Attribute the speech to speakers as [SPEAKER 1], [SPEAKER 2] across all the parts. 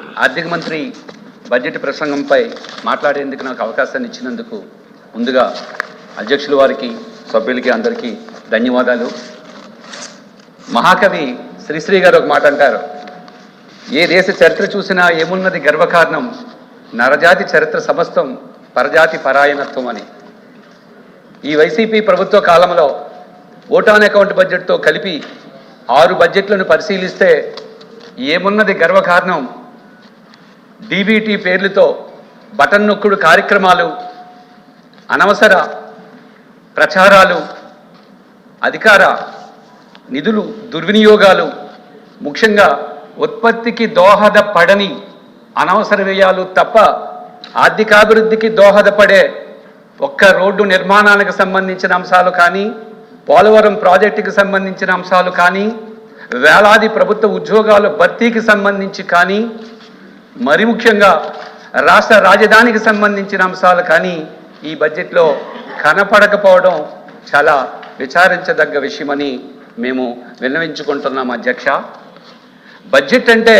[SPEAKER 1] ఆర్థిక మంత్రి బడ్జెట్ ప్రసంగంపై మాట్లాడేందుకు నాకు అవకాశాన్ని ఇచ్చినందుకు ముందుగా అధ్యక్షుల వారికి సభ్యులకి అందరికీ ధన్యవాదాలు. మహాకవి శ్రీశ్రీ గారు ఒక మాట అంటారు ఏ దేశ చరిత్ర చూసినా ఏమున్నది గర్వకారణం? నరజాతి చరిత్ర సమస్తం పరజాతి పరాయణత్వం అని. ఈ వైసీపీ ప్రభుత్వ కాలంలో ఓటాన్ అకౌంట్ బడ్జెట్తో కలిపి ఆరు బడ్జెట్లను పరిశీలిస్తే ఏమున్నది గర్వకారణం? డీబీటీ పేర్లతో బటన్ నొక్కుడు కార్యక్రమాలు అనవసర ప్రచారాలు అధికార నిధులు దుర్వినియోగాలు ముఖ్యంగా ఉత్పత్తికి దోహదపడని అనవసర వ్యయాలు తప్ప ఆర్థికాభివృద్ధికి దోహదపడే ఒక్క రోడ్డు నిర్మాణానికి సంబంధించిన అంశాలు కానీ పోలవరం ప్రాజెక్టుకి సంబంధించిన అంశాలు కానీ వేలాది ప్రభుత్వ ఉద్యోగాల భర్తీకి సంబంధించి కానీ మరి ముఖ్యంగా రాష్ట్ర రాజధానికి సంబంధించిన అంశాలు కానీ ఈ బడ్జెట్లో కనపడకపోవడం చాలా విచారించదగ్గ విషయమని మేము విన్నవించుకుంటున్నాం అధ్యక్ష. బడ్జెట్ అంటే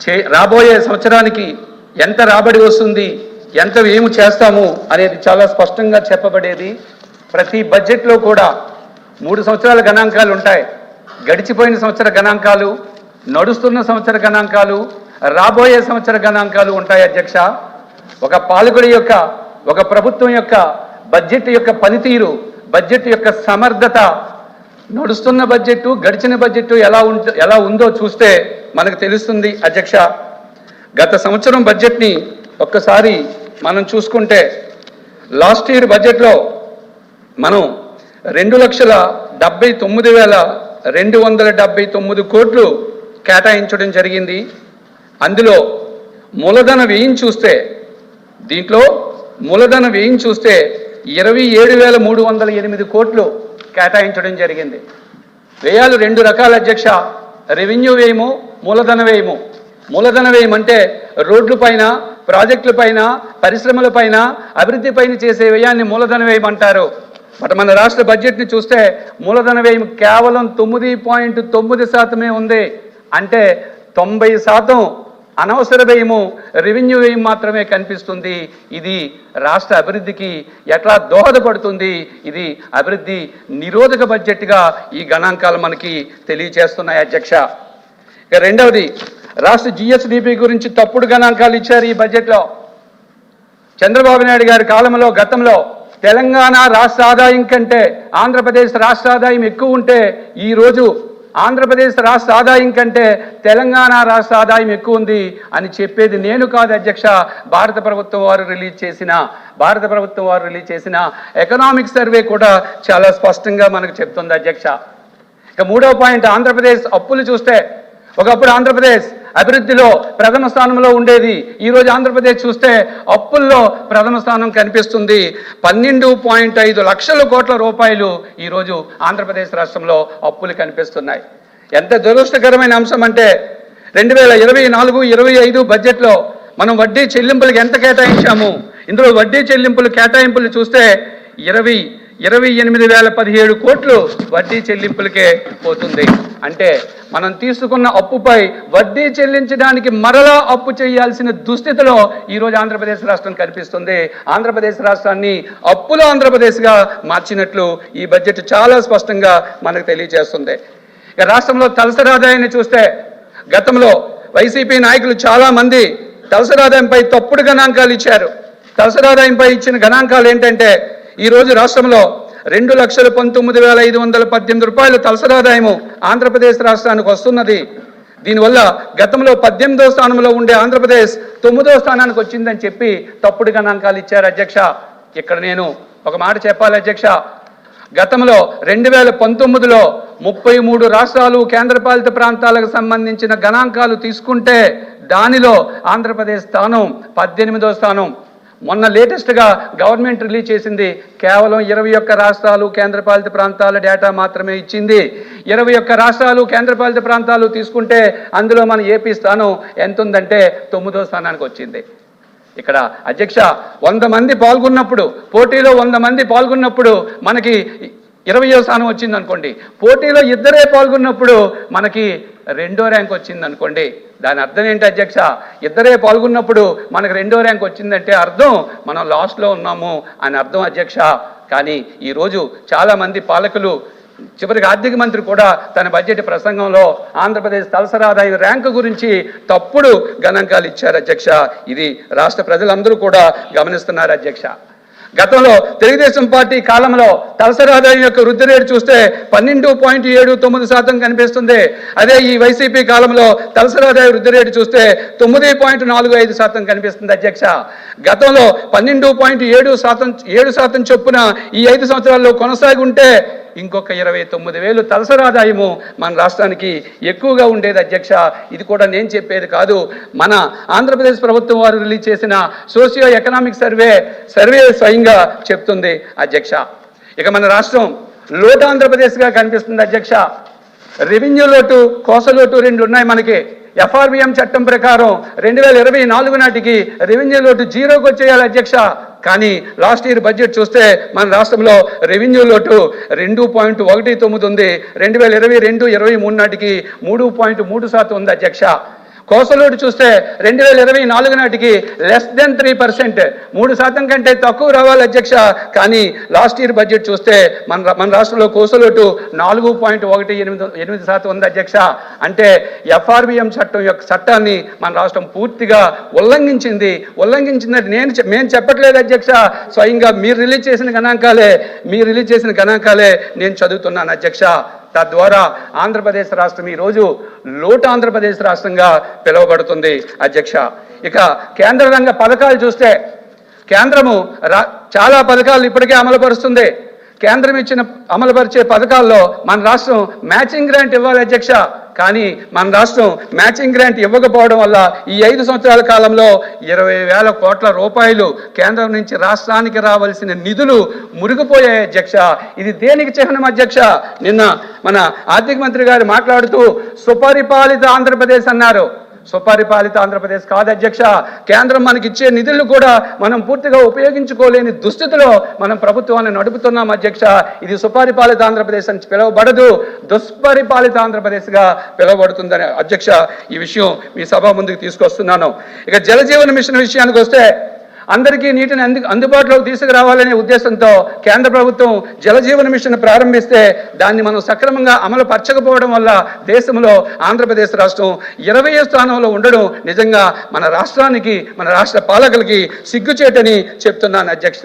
[SPEAKER 1] చే రాబోయే సంవత్సరానికి ఎంత రాబడి వస్తుంది ఎంత ఏమి చేస్తాము అనేది చాలా స్పష్టంగా చెప్పబడేది. ప్రతి బడ్జెట్లో కూడా మూడు సంవత్సరాల గణాంకాలు ఉంటాయి. గడిచిపోయిన సంవత్సర గణాంకాలు నడుస్తున్న సంవత్సర గణాంకాలు రాబోయే సంవత్సర గణాంకాలు ఉంటాయి అధ్యక్ష. ఒక పాలకుడి యొక్క ఒక ప్రభుత్వం యొక్క బడ్జెట్ యొక్క పనితీరు బడ్జెట్ యొక్క సమర్థత నడుస్తున్న బడ్జెట్ గడిచిన బడ్జెట్ ఎలా ఉంట ఎలా ఉందో చూస్తే మనకు తెలుస్తుంది అధ్యక్ష. గత సంవత్సరం బడ్జెట్ని ఒక్కసారి మనం చూసుకుంటే లాస్ట్ ఇయర్ బడ్జెట్లో మనం రెండు లక్షల డెబ్బై తొమ్మిది వేల రెండు వందల డెబ్బై తొమ్మిది కోట్లు కేటాయించడం జరిగింది. అందులో మూలధన వ్యయం చూస్తే దీంట్లో మూలధన వ్యయం చూస్తే ఇరవై ఏడు వేల మూడు వందల ఎనిమిది కోట్లు కేటాయించడం జరిగింది. వ్యయాలు రెండు రకాల అధ్యక్ష. రెవెన్యూ వ్యయము మూలధన వ్యయము. మూలధన వ్యయం అంటే రోడ్ల పైన ప్రాజెక్టుల పైన పరిశ్రమల పైన అభివృద్ధి పైన చేసే వ్యయాన్ని మూలధన వ్యయం అంటారు. బట్ మన రాష్ట్ర బడ్జెట్ని చూస్తే మూలధన వ్యయం కేవలం తొమ్మిది పాయింట్ తొమ్మిది శాతమే ఉంది. అంటే తొంభై శాతం అనవసర వ్యయము రెవెన్యూ వ్యయం మాత్రమే కనిపిస్తుంది. ఇది రాష్ట్ర అభివృద్ధికి ఎట్లా దోహదపడుతుంది? ఇది అభివృద్ధి నిరోధక బడ్జెట్గా ఈ గణాంకాలు మనకి తెలియచేస్తున్నాయి అధ్యక్ష. ఇక రెండవది రాష్ట్ర జిఎస్డిపి గురించి తప్పుడు గణాంకాలు ఇచ్చారు ఈ బడ్జెట్లో చంద్రబాబు నాయుడు గారి కాలంలో గతంలో తెలంగాణ రాష్ట్ర ఆదాయం కంటే ఆంధ్రప్రదేశ్ రాష్ట్ర ఆదాయం ఎక్కువ ఉంటే ఈరోజు ఆంధ్రప్రదేశ్ రాష్ట్ర ఆదాయం కంటే తెలంగాణ రాష్ట్ర ఆదాయం ఎక్కువ ఉంది అని చెప్పేది నేను కాదు అధ్యక్ష. భారత ప్రభుత్వం వారు రిలీజ్ చేసిన భారత ప్రభుత్వం వారు రిలీజ్ చేసిన ఎకనామిక్ సర్వే కూడా చాలా స్పష్టంగా మనకు చెప్తుంది అధ్యక్ష. ఇక మూడవ పాయింట్ ఆంధ్రప్రదేశ్ అప్పులు చూస్తే ఒకప్పుడు ఆంధ్రప్రదేశ్ అభివృద్ధిలో ప్రథమ స్థానంలో ఉండేది. ఈరోజు ఆంధ్రప్రదేశ్ చూస్తే అప్పుల్లో ప్రథమ స్థానం కనిపిస్తుంది. పన్నెండు పాయింట్ ఐదు లక్షల కోట్ల రూపాయలు ఈరోజు ఆంధ్రప్రదేశ్ రాష్ట్రంలో అప్పులు కనిపిస్తున్నాయి. ఎంత దురదృష్టకరమైన అంశం అంటే రెండు వేల ఇరవై నాలుగు ఇరవై ఐదు బడ్జెట్లో మనం వడ్డీ చెల్లింపులకు ఎంత కేటాయించాము? ఇందులో వడ్డీ చెల్లింపులు కేటాయింపులు చూస్తే ఇరవై ఇరవై ఎనిమిది వేల పదిహేడు కోట్లు వడ్డీ చెల్లింపులకే పోతుంది. అంటే మనం తీసుకున్న అప్పుపై వడ్డీ చెల్లించడానికి మరలా అప్పు చేయాల్సిన దుస్థితిలో ఈరోజు ఆంధ్రప్రదేశ్ రాష్ట్రం కనిపిస్తుంది. ఆంధ్రప్రదేశ్ రాష్ట్రాన్ని అప్పుల ఆంధ్రప్రదేశ్గా మార్చినట్లు ఈ బడ్జెట్ చాలా స్పష్టంగా మనకు తెలియజేస్తుంది. ఇక రాష్ట్రంలో తలసరి ఆదాయాన్ని చూస్తే గతంలో వైసీపీ నాయకులు చాలామంది తలసరి ఆదాయంపై తప్పుడు గణాంకాలు ఇచ్చారు. తలసరి ఆదాయంపై ఇచ్చిన గణాంకాలు ఏంటంటే ఈ రోజు రాష్ట్రంలో రెండు లక్షల పంతొమ్మిది వేల ఐదు వందల పద్దెనిమిది రూపాయల తలసరాదాయము ఆంధ్రప్రదేశ్ రాష్ట్రానికి వస్తున్నది. దీనివల్ల గతంలో పద్దెనిమిదో స్థానంలో ఉండే ఆంధ్రప్రదేశ్ తొమ్మిదో స్థానానికి వచ్చిందని చెప్పి తప్పుడు గణాంకాలు ఇచ్చారు అధ్యక్ష. ఇక్కడ నేను ఒక మాట చెప్పాలి అధ్యక్ష. గతంలో రెండు వేల పంతొమ్మిదిలో ముప్పై మూడు రాష్ట్రాలు కేంద్రపాలిత ప్రాంతాలకు సంబంధించిన గణాంకాలు తీసుకుంటే దానిలో ఆంధ్రప్రదేశ్ స్థానం పద్దెనిమిదో స్థానం మొన్న లేటెస్ట్గా గవర్నమెంట్ రిలీజ్ చేసింది. కేవలం ఇరవై ఒక్క రాష్ట్రాలు కేంద్రపాలిత ప్రాంతాల డేటా మాత్రమే ఇచ్చింది. ఇరవై ఒక్క రాష్ట్రాలు కేంద్రపాలిత ప్రాంతాలు తీసుకుంటే అందులో మన ఏపీ స్థానం ఎంత ఉందంటే తొమ్మిదో స్థానానికి వచ్చింది. ఇక్కడ అధ్యక్ష వంద మంది పాల్గొన్నప్పుడు పోటీలో వంద మంది పాల్గొన్నప్పుడు మనకి ఇరవయో స్థానం వచ్చింది అనుకోండి పోటీలో ఇద్దరే పాల్గొన్నప్పుడు మనకి రెండో ర్యాంక్ వచ్చింది అనుకోండి దాని అర్థం ఏంటి అధ్యక్ష? ఇద్దరే పాల్గొన్నప్పుడు మనకు రెండో ర్యాంక్ వచ్చిందంటే అర్థం మనం లాస్ట్లో ఉన్నాము అని అర్థం అధ్యక్ష. కానీ ఈరోజు చాలామంది పాలకులు చివరికి ఆర్థిక మంత్రి కూడా తన బడ్జెట్ ప్రసంగంలో ఆంధ్రప్రదేశ్ తలసరి ర్యాంకు గురించి తప్పుడు గణాంకాలు ఇచ్చారు అధ్యక్ష. ఇది రాష్ట్ర ప్రజలందరూ కూడా గమనిస్తున్నారు అధ్యక్ష. గతంలో తెలుగుదేశం పార్టీ కాలంలో తలసరి ఆదాయం యొక్క వృద్ధి రేటు చూస్తే పన్నెండు పాయింట్ ఏడు తొమ్మిది శాతం కనిపిస్తుంది. అదే ఈ వైసీపీ కాలంలో తలసరి ఆదాయ వృద్ధి రేటు చూస్తే తొమ్మిది పాయింట్ నాలుగు ఐదు శాతం కనిపిస్తుంది అధ్యక్ష. గతంలో పన్నెండు పాయింట్ ఏడు శాతం ఏడు శాతం చొప్పున ఈ ఐదు సంవత్సరాల్లో కొనసాగి ఉంటే ఇంకొక ఇరవై తొమ్మిది వేలు తలసరి ఆదాయము మన రాష్ట్రానికి ఎక్కువగా ఉండేది అధ్యక్ష. ఇది కూడా నేను చెప్పేది కాదు. మన ఆంధ్రప్రదేశ్ ప్రభుత్వం వారు రిలీజ్ చేసిన సోషియో ఎకనామిక్ సర్వే సర్వే స్వయంగా చెప్తుంది అధ్యక్ష. ఇక మన రాష్ట్రం లోటు ఆంధ్రప్రదేశ్గా కనిపిస్తుంది అధ్యక్ష. రెవెన్యూ లోటు కోస లోటు రెండు ఉన్నాయి మనకి. ఎఫ్ఆర్బిఎం చట్టం ప్రకారం రెండు వేల ఇరవై నాలుగు నాటికి రెవెన్యూ లోటు జీరోకి వచ్చేయాలి అధ్యక్ష. కానీ లాస్ట్ ఇయర్ బడ్జెట్ చూస్తే మన రాష్ట్రంలో రెవెన్యూ లోటు రెండు పాయింట్ ఒకటి తొమ్మిది ఉంది. రెండు వేల ఇరవై రెండు ఇరవై మూడు నాటికి మూడు పాయింట్ మూడు శాతం ఉంది అధ్యక్ష. కోసలోటు చూస్తే రెండు వేల ఇరవై నాలుగు నాటికి లెస్ దెన్ త్రీ పర్సెంట్ మూడు శాతం కంటే తక్కువ రావాలి అధ్యక్ష. కానీ లాస్ట్ ఇయర్ బడ్జెట్ చూస్తే మన రా- మన రాష్ట్రంలో కోసలోటు నాలుగు పాయింట్ ఒకటి ఎనిమిది ఎనిమిది శాతం ఉంది అధ్యక్ష. అంటే ఎఫ్ఆర్బిఎం చట్టం యొక్క చట్టాన్ని మన రాష్ట్రం పూర్తిగా ఉల్లంఘించింది. ఉల్లంఘించిందని నేను మేము చెప్పట్లేదు అధ్యక్ష. స్వయంగా మీరు రిలీజ్ చేసిన గణాంకాలే మీరు రిలీజ్ చేసిన గణాంకాలే నేను చదువుతున్నాను అధ్యక్ష. తద్వారా ఆంధ్రప్రదేశ్ రాష్ట్రం ఈరోజు లోటు ఆంధ్రప్రదేశ్ రాష్ట్రంగా పిలువబడుతుంది. అధ్యక్ష ఇక కేంద్ర రంగ పథకాలు చూస్తే కేంద్రము రా చాలా పథకాలు ఇప్పటికే అమలుపరుస్తుంది. కేంద్రం ఇచ్చిన అమలుపరిచే పథకాల్లో మన రాష్ట్రం మ్యాచింగ్ గ్రాంట్ ఇవ్వాలి అధ్యక్ష. కానీ మన రాష్ట్రం మ్యాచింగ్ గ్రాంట్ ఇవ్వకపోవడం వల్ల ఈ ఐదు సంవత్సరాల కాలంలో ఇరవై వేల కోట్ల రూపాయలు కేంద్రం నుంచి రాష్ట్రానికి రావాల్సిన నిధులు మురిగిపోయాయి అధ్యక్ష. ఇది దేనికి చిహ్నం అధ్యక్ష? నిన్న మన ఆర్థిక మంత్రి గారు మాట్లాడుతూ సుపరిపాలిత ఆంధ్రప్రదేశ్ అన్నారు. సుపరిపాలిత ఆంధ్రప్రదేశ్ కాదు అధ్యక్ష. కేంద్రం మనకి ఇచ్చే నిధులు కూడా మనం పూర్తిగా ఉపయోగించుకోలేని దుస్థితిలో మనం ప్రభుత్వాన్ని నడుపుతున్నాం అధ్యక్ష. ఇది సుపరిపాలిత ఆంధ్రప్రదేశ్ అని పిలువబడదు. దుష్పరిపాలిత ఆంధ్రప్రదేశ్గా పిలువబడుతుందని అధ్యక్ష ఈ విషయం మీ సభ ముందుకు తీసుకొస్తున్నాను. ఇక జలజీవన మిషన్ విషయానికి వస్తే అందరికీ నీటిని అందు అందుబాటులోకి తీసుకురావాలనే ఉద్దేశంతో కేంద్ర ప్రభుత్వం జలజీవన మిషన్ ప్రారంభిస్తే దాన్ని మనం సక్రమంగా అమలు పరచకపోవడం వల్ల దేశంలో ఆంధ్రప్రదేశ్ రాష్ట్రం ఇరవై స్థానంలో ఉండడం నిజంగా మన రాష్ట్రానికి మన రాష్ట్ర పాలకులకి సిగ్గుచేటని చెప్తున్నాను అధ్యక్ష.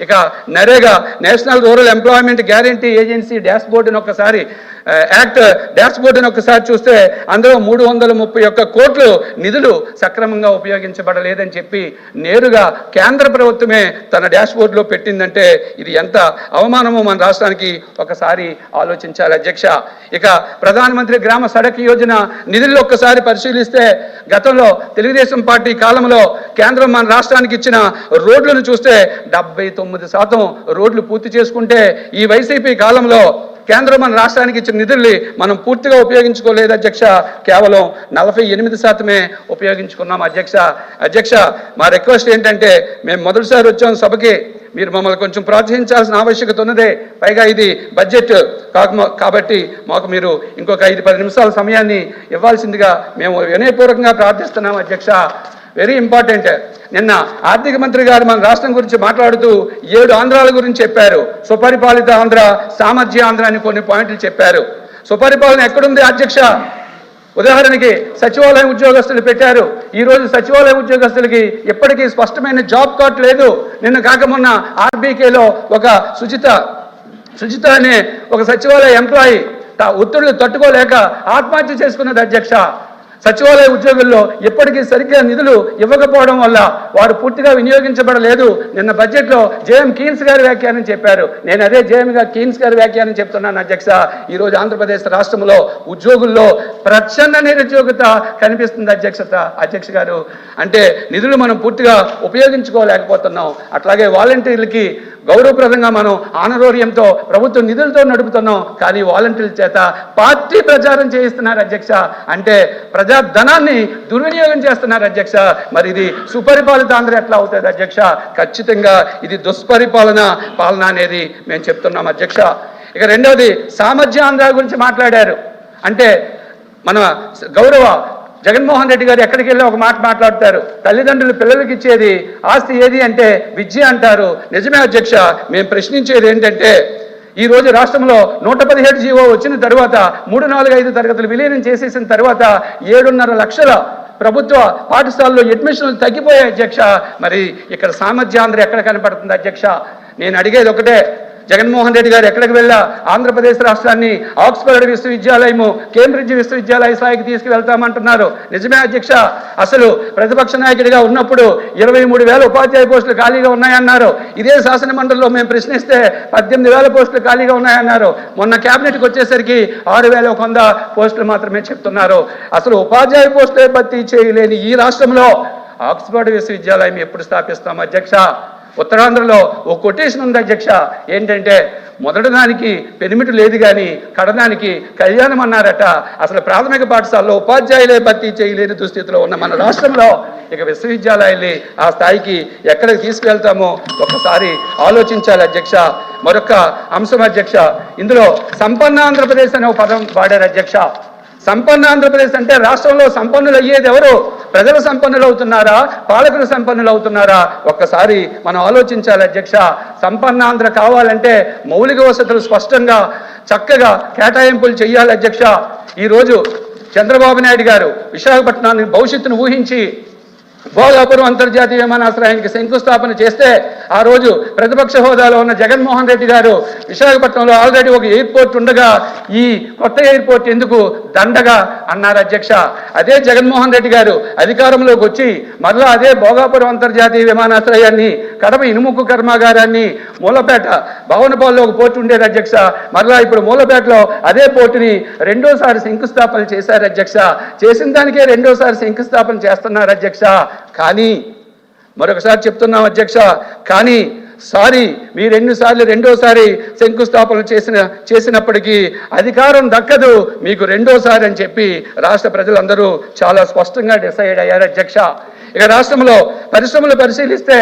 [SPEAKER 1] ఇక NREGA national rural employment guarantee agency dash బోర్డుని ఒక్కసారి యాక్ట్ డాష్ బోర్డును ఒకసారి చూస్తే అందులో మూడు వందల ముప్పై ఒక్క కోట్లు నిధులు సక్రమంగా ఉపయోగించబడలేదని చెప్పి నేరుగా కేంద్ర ప్రభుత్వమే తన డాష్ బోర్డులో పెట్టిందంటే ఇది ఎంత అవమానమో మన రాష్ట్రానికి ఒకసారి ఆలోచించాలి అధ్యక్ష. ఇక ప్రధానమంత్రి గ్రామ సడక్ యోజన నిధులు ఒక్కసారి పరిశీలిస్తే గతంలో తెలుగుదేశం పార్టీ కాలంలో కేంద్రం మన రాష్ట్రానికి ఇచ్చిన రోడ్లను చూస్తే డెబ్బై తొమ్మిది శాతం రోడ్లు పూర్తి చేసుకుంటే ఈ వైసీపీ కాలంలో కేంద్రం మన రాష్ట్రానికి ఇచ్చిన నిధుల్ని మనం పూర్తిగా ఉపయోగించుకోలేదు అధ్యక్ష. కేవలం నలభై ఎనిమిది శాతమే ఉపయోగించుకున్నాం అధ్యక్ష. అధ్యక్ష మా రిక్వెస్ట్ ఏంటంటే మేము మొదటిసారి వచ్చాం సభకి. మీరు మమ్మల్ని కొంచెం ప్రోత్సహించాల్సిన ఆవశ్యకత ఉన్నదే. పైగా ఇది బడ్జెట్ కాక కాబట్టి మాకు మీరు ఇంకొక ఐదు పది నిమిషాల సమయాన్ని ఇవ్వాల్సిందిగా మేము వినయపూర్వకంగా ప్రార్థిస్తున్నాం అధ్యక్ష. వెరీ ఇంపార్టెంట్ నిన్న ఆర్థిక మంత్రి గారు మన రాష్ట్రం గురించి మాట్లాడుతూ ఏడు ఆంధ్రాల గురించి చెప్పారు. సుపరిపాలిత ఆంధ్ర సామర్థ్య ఆంధ్ర అని కొన్ని పాయింట్లు చెప్పారు. సుపరిపాలన ఎక్కడుంది అధ్యక్ష? ఉదాహరణకి సచివాలయం ఉద్యోగస్తులు పెట్టారు. ఈ రోజు సచివాలయ ఉద్యోగస్తులకి ఇప్పటికీ స్పష్టమైన జాబ్ కార్డ్ లేదు. నిన్న కాకమున్న ఆర్బీకేలో ఒక సుచిత సుచిత అనే ఒక సచివాలయ ఎంప్లాయీ తా ఒత్తిళ్ళు తట్టుకోలేక ఆత్మహత్య చేసుకున్నది అధ్యక్ష. సచివాలయ ఉద్యోగుల్లో ఇప్పటికీ సరిగ్గా నిధులు ఇవ్వకపోవడం వల్ల వారు పూర్తిగా వినియోగించబడలేదు. నిన్న బడ్జెట్లో జేఎం కీన్స్ గారి వ్యాఖ్యానం చెప్పారు. నేను అదే జేఎం కీన్స్ గారి వ్యాఖ్యానం చెప్తున్నాను అధ్యక్ష. ఈరోజు ఆంధ్రప్రదేశ్ రాష్ట్రంలో ఉద్యోగుల్లో ప్రచ్ఛన్న నిరుద్యోగత కనిపిస్తుంది అధ్యక్షత అధ్యక్ష గారు అంటే నిధులు మనం పూర్తిగా ఉపయోగించుకోలేకపోతున్నాం. అట్లాగే వాలంటీర్లకి గౌరవప్రదంగా మనం ఆనరోర్యంతో ప్రభుత్వ నిధులతో నడుపుతున్నాం. కానీ వాలంటీర్ల చేత పార్టీ ప్రచారం చేయిస్తున్నారు అధ్యక్ష. అంటే ప్రజా ధనాన్ని దుర్వినియోగం చేస్తున్నారు అధ్యక్ష. మరి ఇది సుపరిపాలిత ఆంధ్ర ఎట్లా అవుతుంది అధ్యక్ష? ఖచ్చితంగా ఇది దుష్పరిపాలన పాలన అనేది మేము చెప్తున్నాం అధ్యక్ష. ఇక రెండవది సామర్థ్యాంధ్ర గురించి మాట్లాడారు. అంటే మన గౌరవ జగన్మోహన్ రెడ్డి గారు ఎక్కడికి వెళ్ళి ఒక మాట మాట్లాడతారు. తల్లిదండ్రులు పిల్లలకి ఇచ్చేది ఆస్తి ఏది అంటే విద్య అంటారు. నిజమే అధ్యక్ష మేము ప్రశ్నించేది ఏంటంటే ఈ రోజు రాష్ట్రంలో నూట పదిహేడు జీవో వచ్చిన తర్వాత మూడు నాలుగు ఐదు తరగతులు విలీనం చేసేసిన తర్వాత ఏడున్నర లక్షల ప్రభుత్వ పాఠశాలలో అడ్మిషన్లు తగ్గిపోయాయి అధ్యక్ష. మరి ఇక్కడ సామర్థ్యాంధ్ర ఎక్కడ కనపడుతుంది అధ్యక్ష? నేను అడిగేది ఒకటే జగన్మోహన్ రెడ్డి గారు ఎక్కడికి వెళ్ళా? ఆంధ్రప్రదేశ్ రాష్ట్రాన్ని ఆక్స్ఫర్డ్ విశ్వవిద్యాలయము కేంబ్రిడ్జ్ విశ్వవిద్యాలయ స్థాయికి తీసుకువెళ్తామంటున్నారు. నిజమే అధ్యక్ష అసలు ప్రతిపక్ష నాయకుడిగా ఉన్నప్పుడు ఇరవై మూడు వేల ఉపాధ్యాయ పోస్టులు ఖాళీగా ఉన్నాయన్నారు. ఇదే శాసనమండలిలో మేము ప్రశ్నిస్తే పద్దెనిమిది వేల పోస్టులు ఖాళీగా ఉన్నాయన్నారు. మొన్న కేబినెట్కి వచ్చేసరికి ఆరు వేల ఒక వంద పోస్టులు మాత్రమే చెప్తున్నారు. అసలు ఉపాధ్యాయ పోస్టులే భర్తీ చేయలేని ఈ రాష్ట్రంలో ఆక్స్ఫర్డ్ విశ్వవిద్యాలయం ఎప్పుడు స్థాపిస్తాం అధ్యక్ష? ఉత్తరాంధ్రలో ఓ కొటేషన్ ఉంది అధ్యక్ష. ఏంటంటే మొదటి దానికి పెనిమిటి లేదు కానీ కడదానికి కళ్యాణం అన్నారట. అసలు ప్రాథమిక పాఠశాలలో ఉపాధ్యాయులే భర్తీ చేయలేని దుస్థితిలో ఉన్న మన రాష్ట్రంలో ఇక విశ్వవిద్యాలయాల్ని ఆ స్థాయికి ఎక్కడికి తీసుకువెళ్తామో ఒక్కసారి ఆలోచించాలి అధ్యక్ష. మరొక అంశం అధ్యక్ష ఇందులో సంపన్న ఆంధ్రప్రదేశ్ అనే ఒక పదం వాడారు అధ్యక్ష. సంపన్న ఆంధ్రప్రదేశ్ అంటే రాష్ట్రంలో సంపన్నులు అయ్యేది ఎవరు? ప్రజలు సంపన్నులు అవుతున్నారా పాలకులు సంపన్నులు అవుతున్నారా ఒక్కసారి మనం ఆలోచించాలి అధ్యక్ష. సంపన్న ఆంధ్ర కావాలంటే మౌలిక వసతులు స్పష్టంగా చక్కగా కేటాయింపులు చేయాలి అధ్యక్ష. ఈరోజు చంద్రబాబు నాయుడు గారు విశాఖపట్నాన్ని భవిష్యత్తును ఊహించి భోగాపురం అంతర్జాతీయ విమానాశ్రయానికి శంకుస్థాపన చేస్తే ఆ రోజు ప్రతిపక్ష హోదాలో ఉన్న జగన్మోహన్ రెడ్డి గారు విశాఖపట్నంలో ఆల్రెడీ ఒక ఎయిర్పోర్ట్ ఉండగా ఈ కొత్త ఎయిర్పోర్ట్ ఎందుకు దండగా అన్నారు అధ్యక్ష. అదే జగన్మోహన్ రెడ్డి గారు అధికారంలోకి వచ్చి మరలా అదే భోగాపురం అంతర్జాతీయ విమానాశ్రయాన్ని కడప ఇనుముక్కు కర్మాగారాన్ని మూలపేట భవనపాల్లో ఒక పోర్టు ఉండేది అధ్యక్ష. మరలా ఇప్పుడు మూలపేటలో అదే పోర్టుని రెండోసారి శంకుస్థాపన చేశారు అధ్యక్ష. చేసిన దానికే రెండోసారి శంకుస్థాపన చేస్తున్నారు అధ్యక్ష. కానీ మరొకసారి చెప్తున్నాం అధ్యక్ష. కానీ సారీ మీరు ఎన్నిసార్లు రెండోసారి శంకుస్థాపన చేసిన చేసినప్పటికీ అధికారం దక్కదు. మీకు రెండోసారి అని చెప్పి రాష్ట్ర ప్రజలందరూ చాలా స్పష్టంగా డిసైడ్ అయ్యారు అధ్యక్ష. ఇక రాష్ట్రంలో పరిశ్రమలు పరిశీలిస్తే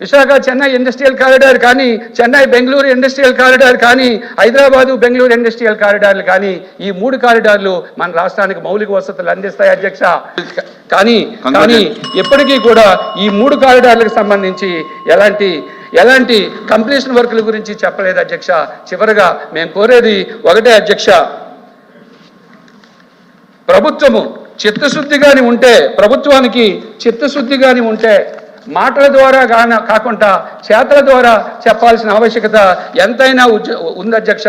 [SPEAKER 1] విశాఖ చెన్నై ఇండస్ట్రియల్ కారిడార్ కానీ చెన్నై బెంగళూరు ఇండస్ట్రియల్ కారిడార్ కానీ హైదరాబాదు బెంగళూరు ఇండస్ట్రియల్ కారిడార్లు కానీ ఈ మూడు కారిడార్లు మన రాష్ట్రానికి మౌలిక వసతులు అందిస్తాయి అధ్యక్ష. కానీ కానీ ఎప్పటికీ కూడా ఈ మూడు కారిడార్లకు సంబంధించి ఎలాంటి ఎలాంటి కంప్లీషన్ వర్కుల గురించి చెప్పలేదు అధ్యక్ష. చివరగా మేము కోరేది ఒకటే అధ్యక్ష. ప్రభుత్వము చిత్తశుద్ధిగాని ఉంటే ప్రభుత్వానికి చిత్తశుద్ధి కాని ఉంటే మాటల ద్వారా గాన కాకుండా చేతల ద్వారా చెప్పాల్సిన ఆవశ్యకత ఎంతైనా ఉద్యో ఉంది అధ్యక్ష.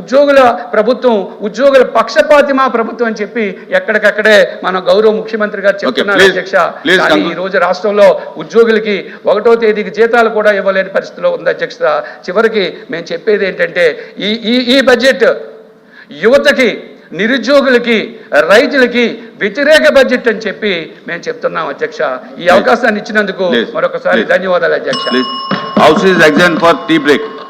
[SPEAKER 1] ఉద్యోగుల ప్రభుత్వం ఉద్యోగుల పక్షపాతి మా ప్రభుత్వం అని చెప్పి ఎక్కడికక్కడే మన గౌరవ ముఖ్యమంత్రి గారు చెప్తున్నారు అధ్యక్ష. ఈ రోజు రాష్ట్రంలో ఉద్యోగులకి ఒకటో తేదీకి జీతాలు కూడా ఇవ్వలేని పరిస్థితిలో ఉంది అధ్యక్ష. చివరికి మేము చెప్పేది ఏంటంటే ఈ ఈ ఈ బడ్జెట్ యువతకి నిరుద్యోగులకి రైతులకి వ్యతిరేక బడ్జెట్ అని చెప్పి మేము చెప్తున్నాం అధ్యక్ష. ఈ అవకాశాన్ని ఇచ్చినందుకు మరొకసారి. ధన్యవాదాలు అధ్యక్ష.
[SPEAKER 2] Is adjourned for tea break.